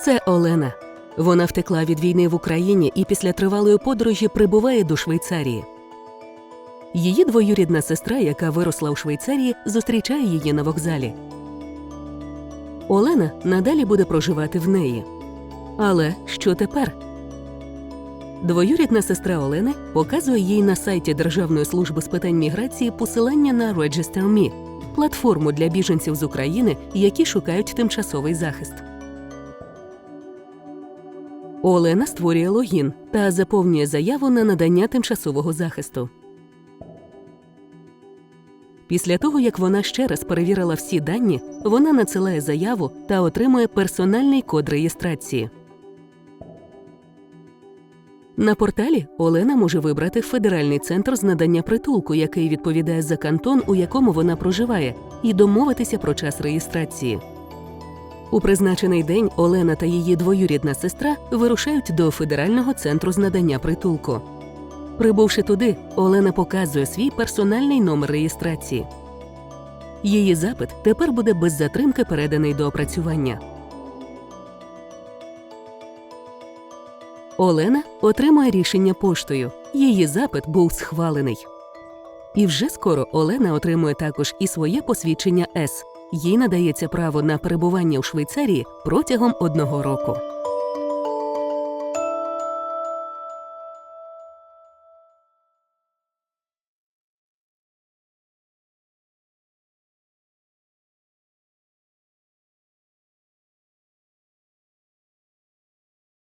Це Олена. Вона втекла від війни в Україні і після тривалої подорожі прибуває до Швейцарії. Її двоюрідна сестра, яка виросла у Швейцарії, зустрічає її на вокзалі. Олена надалі буде проживати в неї. Але що тепер? Двоюрідна сестра Олени показує їй на сайті Державної служби з питань міграції посилання на Register.me – платформу для біженців з України, які шукають тимчасовий захист. Олена створює логін та заповнює заяву на надання тимчасового захисту. Після того, як вона ще раз перевірила всі дані, вона надсилає заяву та отримує персональний код реєстрації. На порталі Олена може вибрати федеральний центр з надання притулку, який відповідає за кантон, у якому вона проживає, і домовитися про час реєстрації. У призначений день Олена та її двоюрідна сестра вирушають до федерального центру з надання притулку. Прибувши туди, Олена показує свій персональний номер реєстрації. Її запит тепер буде без затримки переданий до опрацювання. Олена отримує рішення поштою. Її запит був схвалений. І вже скоро Олена отримує також і своє посвідчення С. Їй надається право на перебування у Швейцарії протягом одного року.